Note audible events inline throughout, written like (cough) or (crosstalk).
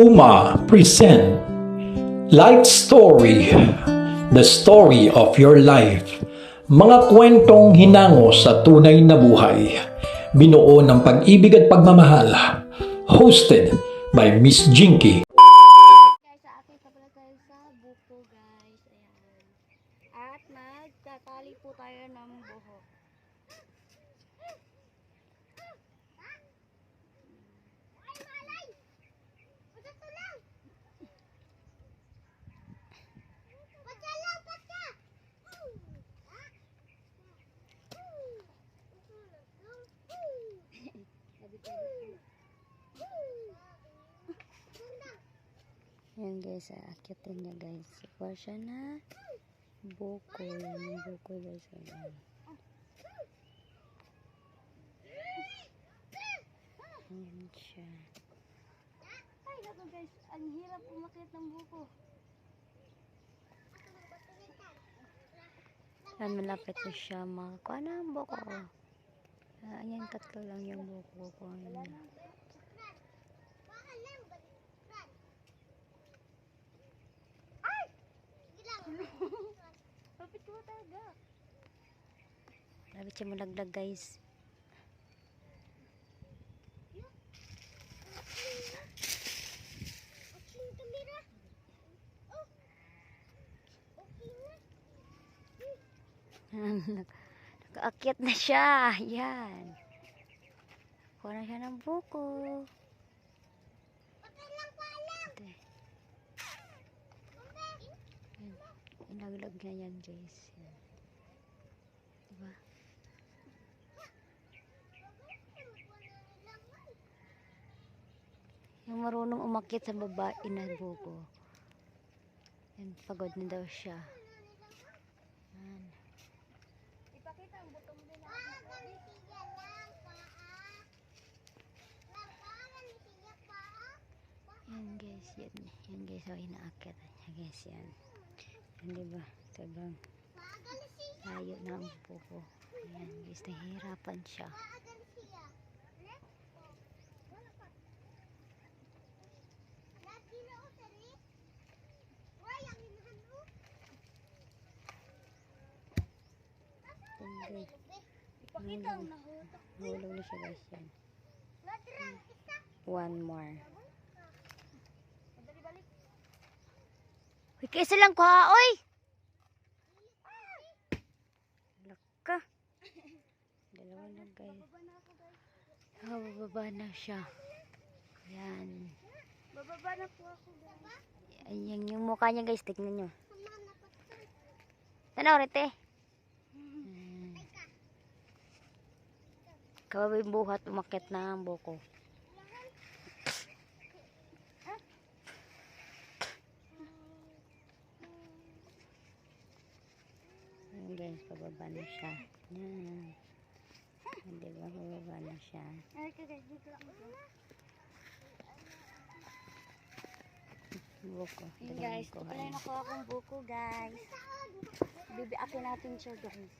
Uma present Life Story The Story of Your Life Mga kwentong hinango sa tunay na buhay Binuo ng pag-ibig at pagmamahal Hosted by Miss Jinky. At magtatali po tayo ng buhok. Yan guys, aakitin niya guys. Ikuha siya na buko. Yan yung buko guys. Ayan. Ayan siya. Ay, naku guys. Ang hirap umakit ng buko. Yan, malapit na siya makakuha na ang buko. Ah, ayan, tatlo lang yung buko ko. Ayan na. Kapit ko talaga. Lapit siya malaglag guys. (laughs) Nakaakyat na siya. Yan. Kuha na siya ng buko. Ate. Yan. Inaglag na yan guys. Yan. Diba? Yung marunong umakit sa babae na buko. Yan, pagod na daw siya. Yan. Ipakita ang butong din Yan guys, yan. Yan guys, so inaakit niya guys yan. Yan diba? Sobrang layo na ang buko. Ayan guys, nahihirapan siya. Ipakita ang nahutok. Hulog na siya guys yan. One more. Kaysa lang ko ha, oy! Laka. Dalawa lang guys. Oh, bababa na siya. Yan. Bababa na po ako guys. Ayan yung mukha niya guys, tignan nyo. Tanaw, rete. Hmm. Kababay buhat, umakit na ang buko. Ayan guys, pababa na siya. Yan. Hindi ba, pababa na siya. Buko. Yun Dalawang guys, ito na niya. nakuha akong buko guys. Bibiakin natin siya guys.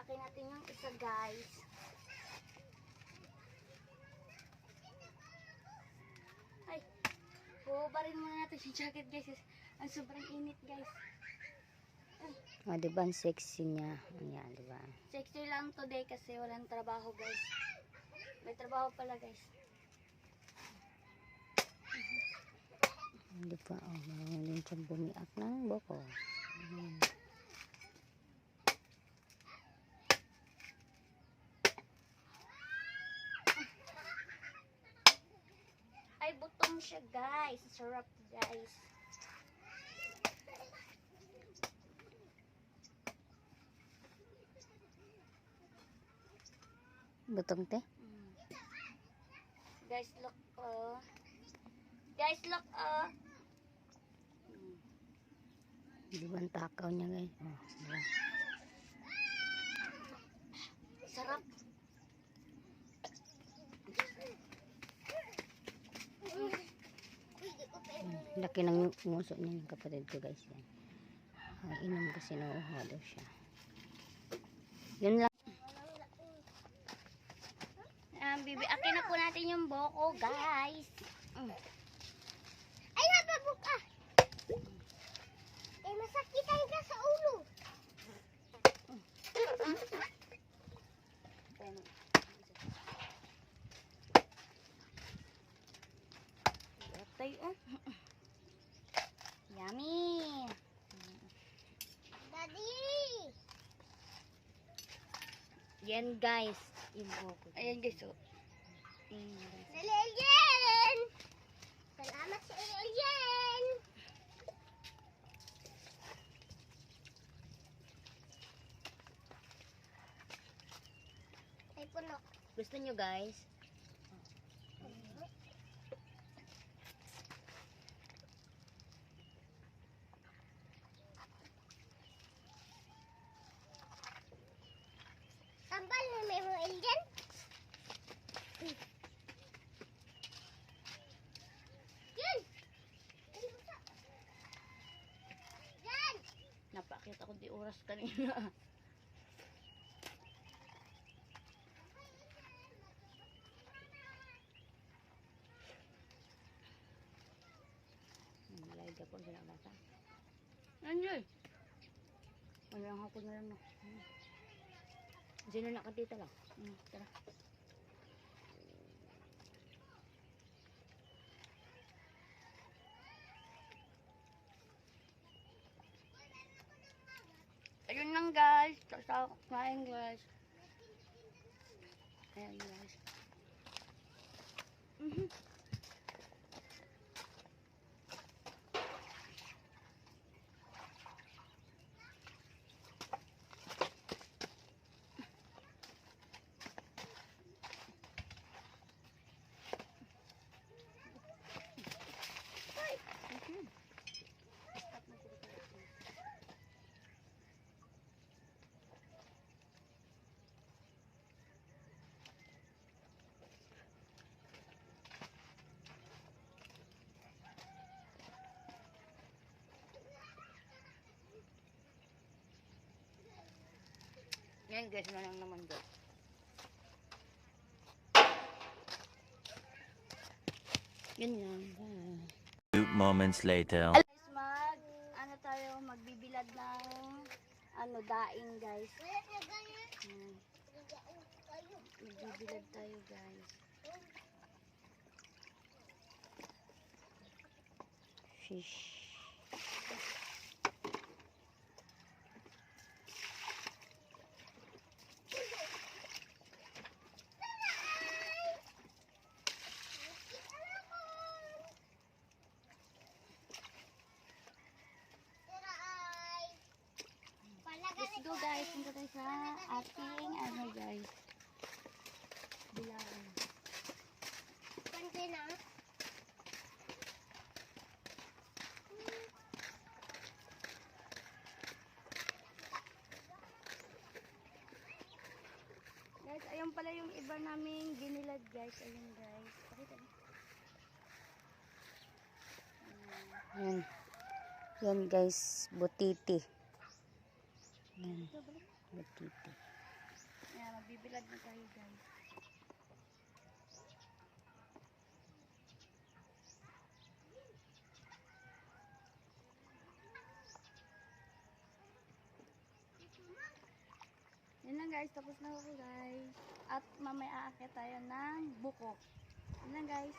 Bibiakin natin yung isa guys. Ay, bubarin muna natin yung jacket guys. Ang sobrang init guys. Oh, di ba ang sexy niya? Ayan, di ba? Sexy lang today kasi walang trabaho guys. May trabaho pala guys. Hindi pa, oh, marunong siyang bumiak ng buko. Ayan. Ay, butong siya guys. Sarap guys. Butong te? Mm. Guys, look oh. Guys, look oh. Di ba ang takaw niya guys? Oh, di ba? Sarap. Laki ng nguso niya yung kapatid ko guys yan. Ah, inom kasi nauuhaw daw siya. Yun lang. Um, bibi, akin na po natin yung boko, guys. Mm. Yan guys. Yung buko. Ayan, guys, oh. Mm, Alien! Salamat sa alien! Ay, puno. Gusto nyo guys? Tambal na may mga alien. Yan! Yan! Napakita ko di oras kanina. Malay ka po sila bata. Nandiyan. Wala lang ako na lang. no. Hmm. Sino nakatita lang? Hmm, tara. Guys. Sa kumain guys. Ayan guys. Yan guys, na lang naman guys. Guys. Few moments later. Guys, mag, ano tayo, magbibilad ng, ano, daing guys. Hmm. Magbibilad tayo guys. Fish. Go guys, punta tayo sa ating, ano guys, bilangan. Pwede na? Guys, ayun pala yung iba naming binilad guys. Ayun guys. Pakita niyo. Yan. Yan guys, butiti. Yan, butiti. Ayan, magbibilad na tayo guys. Yan lang guys, tapos na ako guys. At mamaya aakyat tayo ng buko. Yan lang guys.